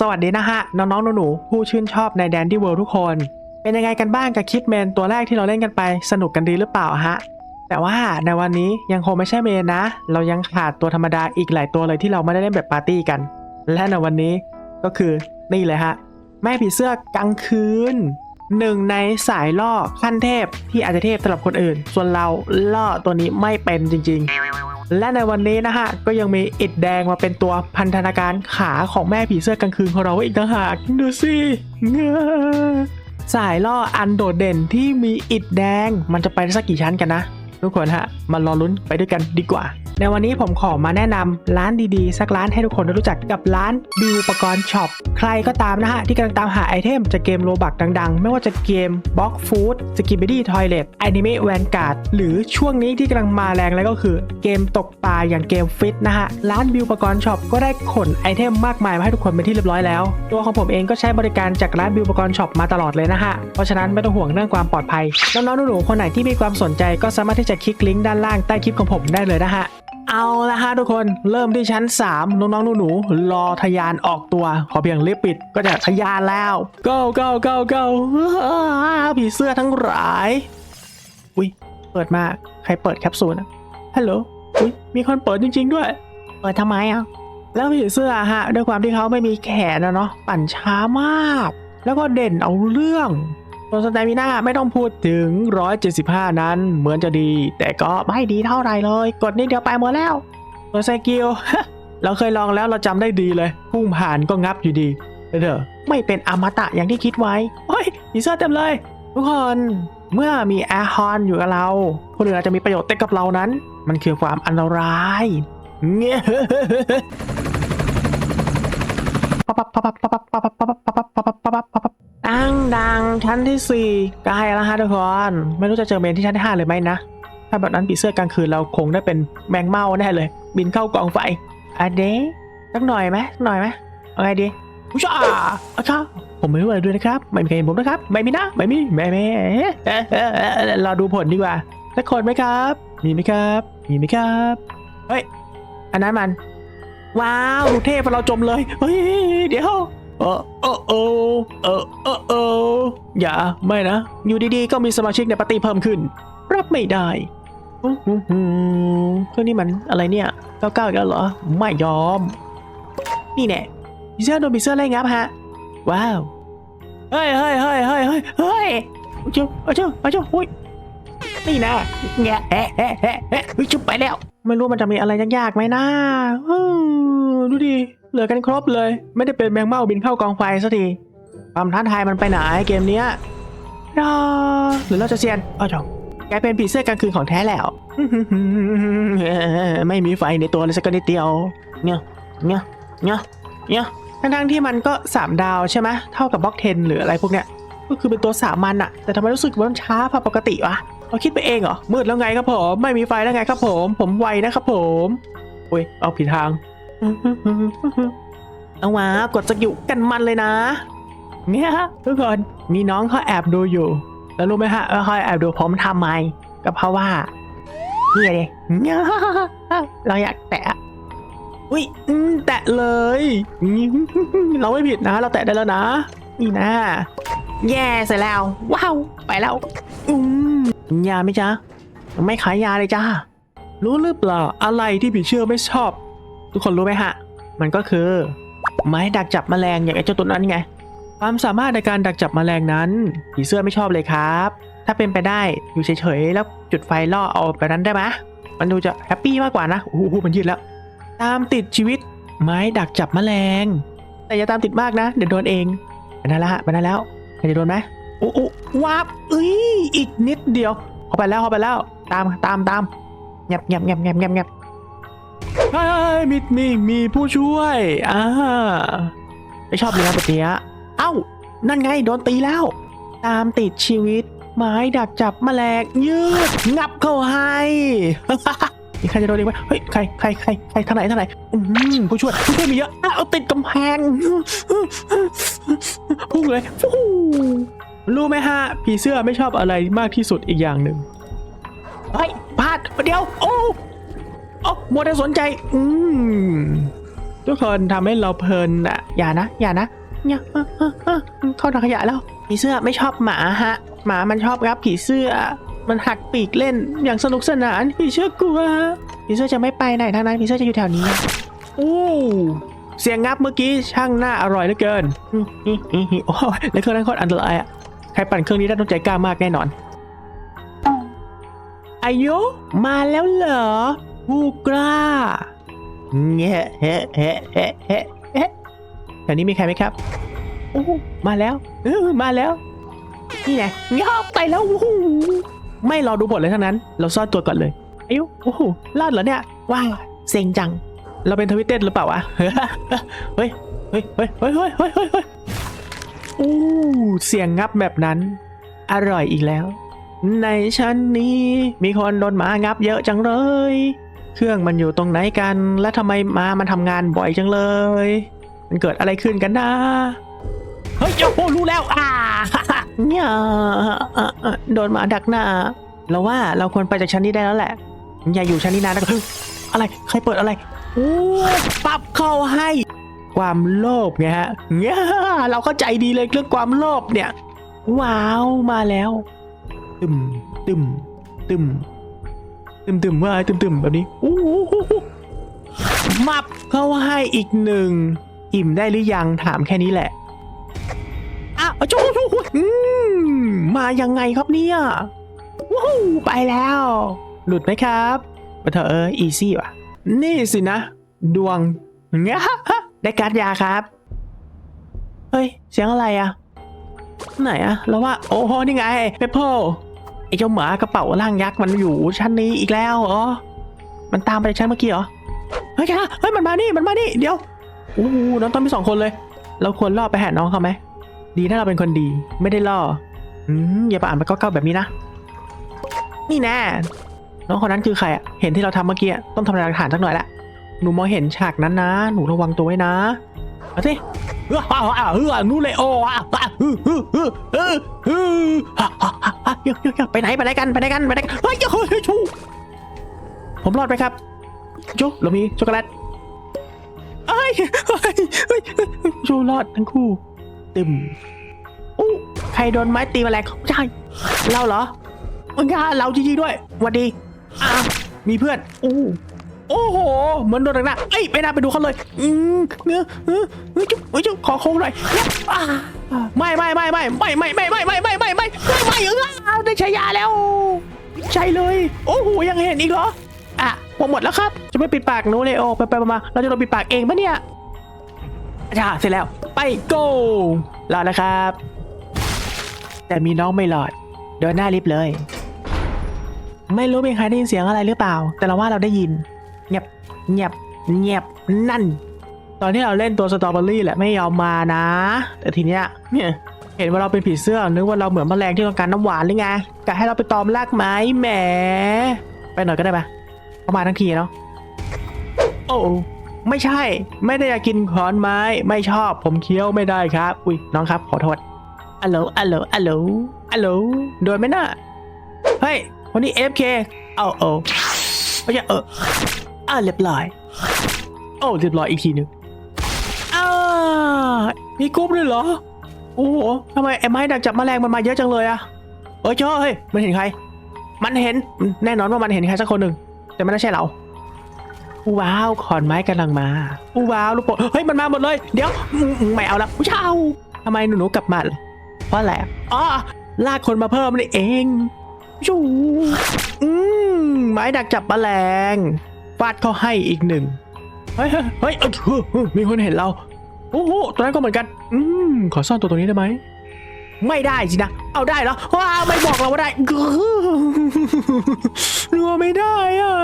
สวัสดีนะฮะ น้องๆหนูๆผู้ชื่นชอบในแดนดี้เวิลด์ทุกคน เป็นยังไงกันบ้างกับคิดเมนตัวแรกที่เราเล่นกันไปสนุกกันดีหรือเปล่าฮะ แต่ว่าในวันนี้ยังคงไม่ใช่เมนนะ เรายังขาดตัวธรรมดาอีกหลายตัวเลยที่เราไม่ได้เล่นแบบปาร์ตี้กัน และในวันนี้ก็คือนี่เลยฮะ แม่ผีเสื้อกลางคืนหนึ่งในสายล่อขั้นเทพที่อาจจะเทพสำหรับคนอื่น ส่วนเราล่อตัวนี้ไม่เป็นจริง ๆ และในวันนี้นะฮะก็ยังมีอิดแดงมาเป็นตัวพันธนาการขาของแม่ผีเสื้อกลางคืนของเราอีกต่างหากดูสิเงสายล่ออันโดดเด่นที่มีอิดแดงมันจะไปได้สักกี่ชั้นกันนะ ทุกคนฮะมารอลุ้นไปด้วยกันดีกว่า ในวันนี้ผมขอมาแนะนำร้านดีๆ สักร้านให้ทุกคนได้รู้จักกับร้านบิวอุปกรณ์ช็อปใครก็ตามนะฮะ ที่กำลังตามหาไอเทมจากเกมโลบักดังๆ ไม่ว่าจะเกมบล็อกฟู้ดสกิบ i ดี้ทอยเลตอนิเมะแวนการ์ดหรือช่วงนี้ที่กำลังมาแรงแล้วก็คือเกมตกปลาอย่างเกมฟิตนะฮะร้านบิวอุปกรณ์ช็อปก็ได้ขนไอเทมมากมายมาให้ทุกคนเป็นที่เรียบร้อยแล้ว ตัวของผมเองก็ใช้บริการจากร้านบิวอุปกรณ์ช็อปมาตลอดเลยนะฮะเพราะฉะนั้นไม่ต้องห่วงเรื่องความปลอดภัยน้องๆหนูๆคนไหนที่มีความสนใจก็สามารถที่จะคลิกลิงก์ด้านล่างใต้คลิปของผมได้เลยนะฮะเอาละฮะทุกคนเริ่มที่ชั้น 3 น้องๆหนูๆรอทะยานออกตัว ขอเพียงลิฟต์ปิดก็จะทะยานแล้ว go go go go ผีเสื้อทั้งหลาย อุ้ยเปิดมาใครเปิดแคปซูลอะฮัลโหลอุ้ยมีคนเปิดจริง ๆ ด้วย เปิดทำไมอะแล้วผีเสื้อฮะด้วยความที่เขาไม่มีแขนนะเนาะปั่นช้ามาก แล้วก็เด่นเอาเรื่อง ตัวสแตมิน่าไม่ต้องพูดถึง 175 นั้นเหมือนจะดี แต่ก็ไม่ดีเท่าไหร่เลย กดนิดเดียวไปหมดแล้วตัวไซกิลเราเคยลองแล้วเราจำได้ดีเลยพุ่งผ่านก็งับอยู่ดีเด้อไม่เป็นอมตะอย่างที่คิดไว้เฮ้ยผีเสื้อเต็มเลย ทุกคนเมื่อมีแอร์ฮอนอยู่กับเราคนอื่นอาจจะมีประโยชน์แต่กับเรานั้น มันคือความอันตรายเงี้ย ดังดังชั้นที่สี่ใกล้แล้วฮะทุกคนไม่รู้จะเจอเมนที่ชั้นที่ห้าเลยไหมนะ ถ้าแบบนั้นผีเสื้อกลางคืนเราคงได้เป็นแมงเม่าแน่เลย บินเข้ากองไฟอะเดสักหน่อยไหมสักหน่อยไหมเอาไงดีอุชาอาชาผมไม่รู้อะไรด้วยนะครับ ไม่มีใครเห็นผมนะครับ ไม่มีนะ ไม่มีแม่แม่เรอดูผลดีกว่าสักคนไหมครับ มีไหมครับ มีไหมครับ เฮ้ย อันนั้นมัน ว้าวเทพเราจมเลย เฮ้ย เดี๋ยว เออเออเออเออเอออออย่าไม่นะ อยู่ดีๆ ก็มีสมาชิกในปาร์ตี้เพิ่มขึ้น รับไม่ได้เครื่องนี้มันอะไรเนี่ยเก้าเก้าอีกแล้วเหรอ ไม่ยอม นี่แน่พิเซอร์โดนพิเซอร์ไล่งับฮะ ว้าว เฮ้ยเฮ้ยเฮ้ยเฮ้ยเฮ้ยเฮ้ยเอาเจ้าเอาเจ้าเอาเจ้าหุ้ยนี่นะแงะแอะแอะแอะแอะเฮ้ยจุบไปแล้ว ไม่รู้มันจะมีอะไรยากๆไหมนะดูดิ เหลือกันครบเลย ไม่ได้เป็นแมงเม่าบินเข้ากองไฟสักทีความท้าทายมันไปไหนเกมเนี้ยรอหรือเราจะเซียนอ้าวจบกลายเป็นผีเสื้อกลางคืนของแท้แล้ว ไม่มีไฟในตัวเลยสักนิดเดียว เนี่ยเนี่ยเนี่ยเนี่ยทั้งๆที่มันก็3ดาวใช่ไหมเท่ากับบล็อกเทนหรืออะไรพวกเนี้ย ก็คือเป็นตัวสามัญอะแต่ทำไมรู้สึกว่ามันช้าพอปกติวะเราคิดไปเองเหรอ มืดแล้วไงครับผม ไม่มีไฟแล้วไงครับผม ผมไวนะครับผม อุ้ย เอาผิดทาง เอาวะกดสกิลกันมันเลยนะ เนี่ยทุกคนมีน้องเขาแอบดูอยู่ แล้วรู้ไหมฮะว่าเขาแอบดูผมทำไมก็เพราะว่านี่ไงเนี่ยเราอยากแตะอุ้ยแตะเลย เราไม่ผิดนะ เราแตะได้แล้วนะ นี่นะ แย่เสร็จแล้ว ว้าว ไปแล้วอืมยาไหมจ๊ะ ไม่ขายยาเลยจ้า รู้หรือเปล่าอะไรที่ผีเชื่อไม่ชอบ ทุกคนรู้ไหมฮะ มันก็คือ ไม้ดักจับแมลงอย่างไอ้เจ้าตัวนั้นไง ความสามารถในการดักจับแมลงนั้นผีเสื้อไม่ชอบเลยครับ ถ้าเป็นไปได้อยู่เฉยๆแล้วจุดไฟล่อเอาแบบนั้นได้ไหมมันดูจะแฮปปี้มากกว่านะโอ้โหมันยืดแล้ว ตามติดชีวิต ไม้ดักจับแมลง แต่อย่าตามติดมากนะ เดี๋ยวโดนเองไปนั่นแล้วฮะไปนั่นแล้วใครจะโดนไหมโอ้โอ้วาบเอ้ยอีกนิดเดียวเข้าไปแล้วเข้าไปแล้ว ตามตามตามเงียบเงียบเงียบเงียบเงียบ อ้ยมีมีมีผู้ช่วยอ่าไม่ชอบเลยนะปะเนี้ยเอ้า นั่นไงโดนตีแล้ว ตามติดชีวิต ไม้ดักจับแมลงยืดงับเข้าให้มีใครจะโดนอีกไหมเฮ้ย ใคร ใคร ใคร ใครทางไหนทางไหนผู้ช่วย ผู้ช่วยมีเยอะ เอาติดกำแพง พุ่งเลยรู้ไหมฮะ ผีเสื้อไม่ชอบอะไรมากที่สุดอีกอย่างหนึ่ง เฮ้ยพลาดเดี๋ยว โอ้ อ้มัวแต่สนใจ อืมทุกคนทำให้เราเพลินอะอย่านะ อย่านะอย่าเออเออเออเข้าถังขยะแล้วผีเสื้อไม่ชอบหมาฮะ หมามันชอบรับผีเสื้อ มันหักปีกเล่นอย่างสนุกสนานผีเสื้อกลัวผีเสื้อจะไม่ไปไหนทางนั้นผีเสื้อจะอยู่แถวนี้อู้เสียงงับเมื่อกี้ช่างหน่าอร่อยเหลือเกินอื้ออื้ออื้ออื้อโอ้แล้วเครื่องนั้นโคตรอันตรายอะใครปั่นเครื่องนี้ได้ต้องใจกล้ามากแน่นอนอายุมาแล้วเหรอ ผู้กล้าแงี้ยเฮ้เฮ้เฮ้เฮ้เฮ้แถวนี้มีใครไหมครับโอ้มาแล้วเออมาแล้ว นี่ไงเงาไปแล้วโอ้โหไม่รอดูบทเลยทั้งนั้น เราซ่อนตัวก่อนเลยอายุโอ้โหลาดเหรอเนี่ยว้าวเซ็งจัง เราเป็นทวิตเต็ดหรือเปล่าวะเฮ้ยเฮ้ยเฮ้ยเฮ้ยเฮ้ยเฮ้ยเฮ้ยอู้เสียงงับแบบนั้น อร่อยอีกแล้ว ในชั้นนี้มีคนโดนหมางับเยอะจังเลย เครื่องมันอยู่ตรงไหนกัน และทำไมหมามันทำงานบ่อยจังเลย มันเกิดอะไรขึ้นกันนะ เฮ้ยโอ้โหรู้แล้วอ่าเนี่ยอะอะโดนหมาดักหน้า เราว่าเราควรไปจากชั้นนี้ได้แล้วแหละ อย่าอยู่ชั้นนี้นานนะเฮ้ยอะไร ใครเปิดอะไรโอ้ปรับเข้าให้ ความโลภไงฮะเนี่ยเราเข้าใจดีเลยเรื่องความโลภเนี่ย ว้าว มาแล้ว ตึมตึมตึม ตึมตึมว่าตึมตึมแบบนี้โอ้โหมับเข้าให้อีกหนึ่งอิ่มได้หรือยังถามแค่นี้แหละอะโจ้โจ้อืมมายังไงครับเนี่ยว้าวไปแล้ว หลุดไหมครับมาเถอะเอออีซี่ว่ะ นี่สินะ ดวงเงี้ยได้การ์ดยาครับ เฮ้ย เสียงอะไรอะไหนอะแล้วว่า โอ้โหนี่ไงเปเปอร์ ไอ้เจ้าหมากระเป๋าร่างยักษ์มันอยู่ชั้นนี้อีกแล้วเหรอมันตามไปชั้นเมื่อกี้เหรอเฮ้ยแกเฮ้ยมันมานี่มันมานี่เดี๋ยวโอ้โหน้องต้นมีสองคนเลย เราควรล่อไปหาน้องเขาไหมดีถ้าเราเป็นคนดีไม่ได้ล่ออืมอย่าไปอ่านไปก็เก้าแบบนี้นะนี่แน่น้องคนนั้นคือใครอะเห็นที่เราทำเมื่อกี้อะต้องทำลายหลักฐานสักหน่อยละหนูมองเห็นฉากนั้นนะ หนูระวังตัวไว้นะเอาสิ เออนู่นเลยโอ้อะเออเออเออไปไหนไปไหนกันไปไหนกันไปไหนกันเฮ้ยเฮ้ยเฮ้ยชูผมรอดไหมครับชูเรามีช็อกโกแลตเอ้ยเฮ้เฮ้ยชูรอดทั้งคู่ตึมอู้ใครโดนไม้ตีมาแมลงใช่เราเหรอมึงกล้าเราจริงๆด้วยวัสดีอะมีเพื่อนอู้ โอ้โห เหมือนโดนหนักเอ้ยไม่น่าไปดูเขาเลย อืมเนื้อเออเฮ้ยจุ๊บเฮ้ยจุ๊บขอโค้งหน่อยไม่ไม่ไม่ไม่ไม่ไม่ไม่ไม่ไม่ไม่ไม่ไม่ไม่ไม่เออได้ใช้ยาแล้ว ใช่เลย โอ้โห ยังเห็นอีกเหรอ อะผมหมดแล้วครับ จะไม่ปิดปากหนูเลยโอไปไปมาเราจะโดนปิดปากเองปะเนี่ยจ้าเสร็จแล้ว ไป go รอดแล้วครับ แต่มีน้องไม่หลอด เดินหน้าลิฟต์เลย ไม่รู้มีใครได้ยินเสียงอะไรหรือเปล่า แต่เราว่าเราได้ยิน เงียบเงียบนั่น ตอนที่เราเล่นตัวสตรอเบอรี่แหละไม่ยอมมานะ แต่ทีเนี้ยเนี่ยเห็นว่าเราเป็นผีเสื้อนึกว่าเราเหมือนแมลงที่ต้องการน้ำหวานหรือไงกะให้เราไปตอมรากไม้แหม ไปหน่อยก็ได้ปะเข้ามาทั้งทีเนาะโอ้ไม่ใช่ ไม่ได้อยากกินขอนไม้ ไม่ชอบผมเคี้ยวไม่ได้ครับ อุ้ยน้องครับขอโทษอัลโหลอัลโหลอัลโหลอัลโหลโดนไหมน่ะเฮ้ยวันนี้ FK เคเอาเอาไม่ใช่เออ อ่าเรียบร้อยโอ้เรียบร้อยอีกทีหนึ่งอ่ามีกรุ๊ปด้วยเหรอ โอ้โหทำไมไอ้ไม้ดักจับแมลงมันมาเยอะจังเลยอะเอ้ยเจ้าเฮ้ยมันเห็นใคร มันเห็นแน่นอนว่ามันเห็นใครสักคนหนึ่งแต่ไม่น่าใช่เราว้าวขอนไม้กำลังมาว้าวลูกโป่งเฮ้ยมันมาหมดเลย เดี๋ยวอืมอืมไม่เอาละผู้ชาทำไมหนูหนูกลับมาล่ะเพราะอะไรอะอ๋อลากคนมาเพิ่มนี่เองชูอืมไม้ดักจับแมลง ฟาดเขาให้อีกหนึ่งเฮ้ยเฮ้ยเฮ้ยมีคนเห็นเราโอ้โหตัวนั้นก็เหมือนกัน อืมขอซ่อนตัวตรงนี้ได้ไหมไม่ได้สินะ เอาได้เหรอว้าไม่บอกเราว่าได้กลัวไม่ได้อะ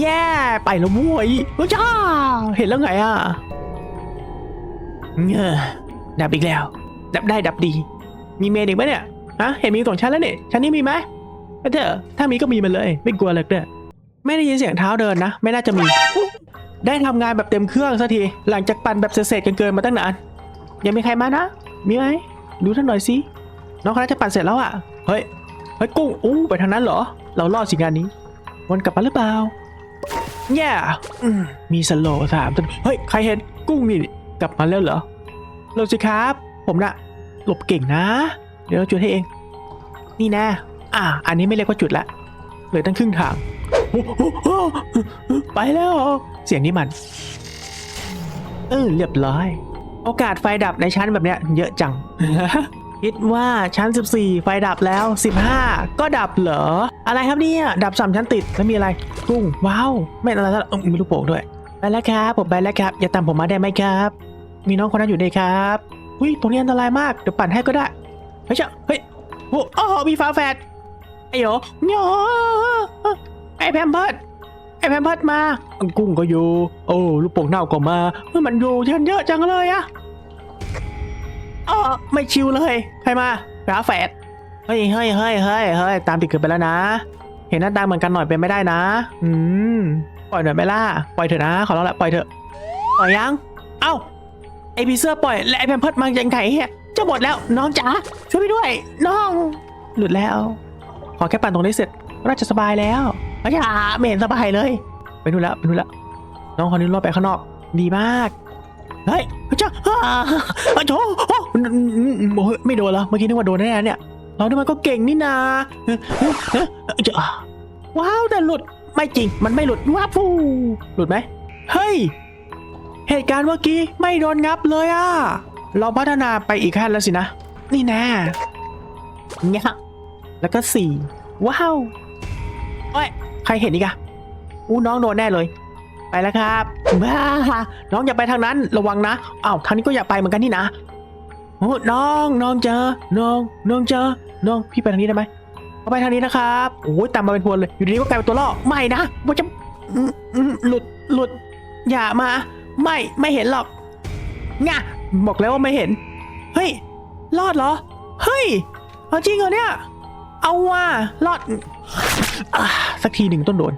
แย่ ไปแล้วมุ้ยเฮ้ยจ้า เห็นแล้วไงอะเงอดับอีกแล้ว ดับได้ดับดี มีเมนอีกไหมเนี่ย ฮะ เห็นมีสองชั้นแล้วเนี่ย ชั้นนี้มีไหมเถอะถ้ามีก็มีมันเลย ไม่กลัวเลยเด้อ ไม่ได้ยินเสียงเท้าเดินนะ ไม่น่าจะมี ได้ทำงานแบบเต็มเครื่องสักที หลังจากปั่นแบบเสร็จๆกันเกินมาตั้งนาน ยังมีใครมานะ มีไหมดูท่านหน่อยสิน้องคนนั้นจะปั่นเสร็จแล้วอะ เฮ้ย เฮ้ยกุ้งอู้ไปทางนั้นเหรอ เรารอดสิงานนี้ วนกลับมาหรือเปล่าแย่มมีสโลว์สามตัวเฮ้ย ใครเห็นกุ้งนี่กลับมาแล้วเหรอหลบสิครับ ผมนะหลบเก่งนะ เดี๋ยวเราจุดให้เอง นี่นะ อ่า อันนี้ไม่เรียกว่าจุดละเหลือตั้งครึ่งทาง ไปแล้ว เสียงนี้มัน เออเรียบร้อย โอกาสไฟดับในชั้นแบบเนี้ย เยอะจัง คิดว่าชั้น 14 ไฟดับแล้ว 15 ก็ดับเหรอ อะไรครับเนี่ย ดับสามชั้นติดแล้วมีอะไรกุ้งว้าว ไม่อะไรแล้วมีลูกโป่งด้วย ไปแล้วครับ ผมไปแล้วครับ อย่าตามผมมาได้ไหมครับ มีน้องคนนั้นอยู่ด้วยครับอุ้ยตรงนี้อันตรายมากเดี๋ยวปั่นให้ก็ได้เฮ้ยเจ้าเฮ้ยโอ้โอ้มีฟ้าแฝดไอ้โหโย ไอ้แพมเพิร์ดไอ้แพมเพิร์ดมากุ้งก็อยู่ โอ้ลูกโป่งเน่าก็มาเฮ้ยมันอยู่เยอะเยอะจังเลยอะอ๋อไม่ชิวเลย ใครมาฝาแฝดเฮ้ยเฮ้ยเฮ้ยเฮ้ยเฮ้ยตามติดเกินไปแล้วนะ เห็นหน้าตาเหมือนกันหน่อยเป็นไม่ได้นะ อืมปล่อยหน่อยไหมล่ะปล่อยเถอะนะ ขอร้องแหละปล่อยเถอะปล่อยยัง เอ้าไอพีเสื้อปล่อยและไอแพมเพิร์ดมังยังไงเฮียจะหมดแล้วน้องจ๋าช่วยพี่ด้วย น้อง หลุดแล้ว ขอแค่ปั่นตรงนี้เสร็จก็น่าจะสบายแล้ว อาจาไม่เห็นสบายเลย ไปดูแล้วไปดูแล้วน้องคนนี้รอดไปข้างนอก ดีมาก เฮ้ยจ้าอ้าโถโอ้โอ้ยไม่โดนแล้วเมื่อกี้นึกว่าโดนแน่เนี่ย เราด้วยมันก็เก่งนี่นาเฮ้ยว้าวแต่หลุด ไม่จริง มันไม่หลุดว้าฟูหลุดไหม เฮ้ย เหตุการณ์เมื่อกี้ไม่โดนงับเลยอะเราพัฒนาไปอีกขั้นแล้วสินะ นี่แน่เนี่ยแล้วก็สี่ว้าว โอ้ย ใครเห็นอีกอะอู้น้องโดนแน่เลย ไปแล้วครับบ้าน้องอย่าไปทางนั้นระวังนะอ้าวทางนี้ก็อย่าไปเหมือนกันนี่นะโอ้น้องน้องเจอ น้องน้องเจอ น้องพี่ไปทางนี้ได้ไหมเอาไปทางนี้นะครับโอ้ยตามมาเป็นพวนเลย อยู่ดีก็กลายเป็นตัวล่อไม่นะว่าจะหลุดหลุด อย่ามา ไม่ไม่เห็นหรอกง่ะบอกแล้วว่าไม่เห็น เฮ้ยรอดเหรอ เฮ้ยเอาจริงเหรอเนี่ย เอาว่ารอดอะสักทีหนึ่งต้นโดน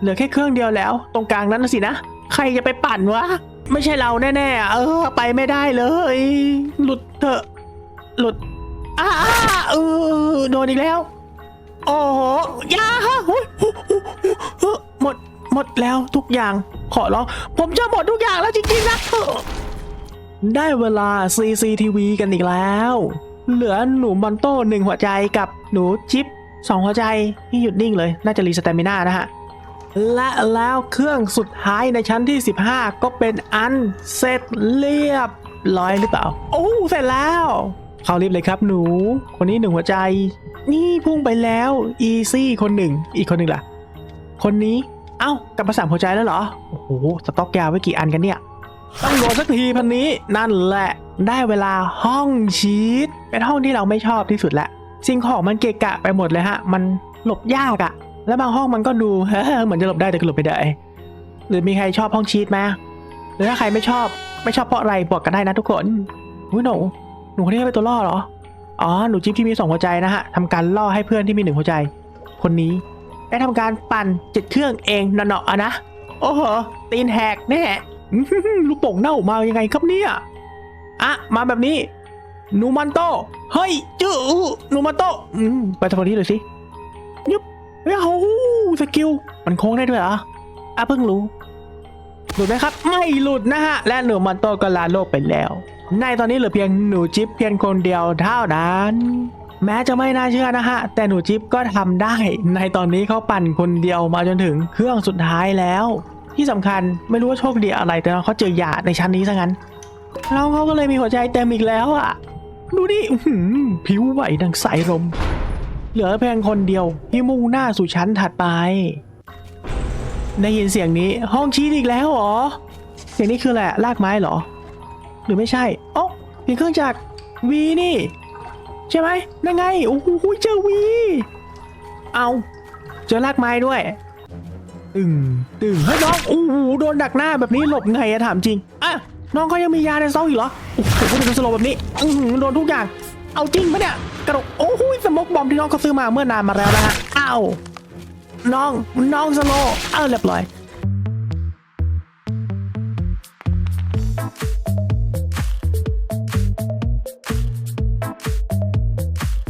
เหลือแค่เครื่องเดียวแล้ว ตรงกลางนั้นนะสินะ ใครจะไปปั่นวะ ไม่ใช่เราแน่ๆ เออ ไปไม่ได้เลย หลุดเถอะ หลุดอ้าเออโดนอีกแล้ว โอ้โหอยาฮู้หมด หมดแล้วทุกอย่าง ขอร้อง ผมจะหมดทุกอย่างแล้วจริงๆนะได้เวลา CCTV กันอีกแล้ว เหลือหนูมอนโต้หนึ่งหัวใจกับหนูจิ๊บสองหัวใจที่หยุดนิ่งเลย น่าจะรีสเตมิน่านะฮะ และแล้วเครื่องสุดท้ายในชั้นที่ 15 ก็เป็นอันเสร็จเรียบร้อยหรือเปล่า โอ้เสร็จแล้วเข้ารีบเลยครับหนู คนนี้หนึ่งหัวใจ นี่พุ่งไปแล้วอีซี่คนหนึ่ง อีกคนหนึ่งล่ะ คนนี้ เอ้ากลับมาสามหัวใจแล้วเหรอ โอ้โห สต็อกยาไว้กี่อันกันเนี่ย ต้องโดนสักทีพันนี้นั่นแหละ ได้เวลาห้องชีตเป็นห้องที่เราไม่ชอบที่สุดละสิ่งของมันเกะกะไปหมดเลยฮะ มันหลบยากอะแล้วบางห้องมันก็ดูเหมือนจะหลบได้แต่ก็หลบไม่ได้หรือมีใครชอบห้องชีตไหมหรือถ้าใครไม่ชอบไม่ชอบเพราะอะไรบอกกันได้นะทุกคนอุ้ยหนูหนูคนนี้เป็นตัวล่อเหรออ๋อหนูจิ๊บที่มีสองหัวใจนะฮะทำการล่อให้เพื่อนที่มีหนึ่งหัวใจ คนนี้ได้ทำการปั่นเจ็ดเครื่องเองเนาะๆอะนะโอ้โหตีนแหกแน่ลูกโป่งเน่ามายังไงครับเนี่ย อะมาแบบนี้ นูมันโต เฮ้ย จื้อนูมันโตไปทางนี้เลยสิยุบเฮ้ยโอ้โหสกิล มันโค้งได้ด้วยเหรอ อะเพิ่งรู้ หลุดไหมครับ ไม่หลุดนะฮะ และหนูมันโตก็ลาโลกไปแล้ว ในตอนนี้เหลือเพียงหนูจิ๊บเพียงคนเดียวเท่านั้นแม้จะไม่น่าเชื่อนะฮะ แต่หนูจิ๊บก็ทำได้ ในตอนนี้เขาปั่นคนเดียวมาจนถึงเครื่องสุดท้ายแล้ว ที่สำคัญไม่รู้ว่าโชคดีอะไรแต่เขาเจอหยาในชั้นนี้ซะงั้น แล้วเขาก็เลยมีหัวใจเต็มอีกแล้วอะ ดูดิผิวไหวดังสายลม เหลือเพียงคนเดียวที่มุ่งหน้าสู่ชั้นถัดไป ได้ยินเสียงนี้ห้องชีดอีกแล้วหรอ เสียงนี้คืออะไรอะลากไม้หรอ หรือไม่ใช่อ๋อเพียงเครื่องจักรวีนี่ ใช่ไหมนั่นไงโอ้โหเจอวี เอาเจอลากไม้ด้วยตึงตึงเฮ้ยน้องโอ้โหโดนดักหน้าแบบนี้หลบไงอะถามจริงอะ น้องเขายังมียาในซองอีกเหรอ โอ้โหโดนสโลแบบนี้ อืโดนทุกอย่าง เอาจริงปะเนี่ย กระโดดโอ้โหสมกบอมที่น้องเขาซื้อมาเมื่อนานมาแล้วนะฮะอ้าวน้อง น้องสโลเอ้าเรียบร้อย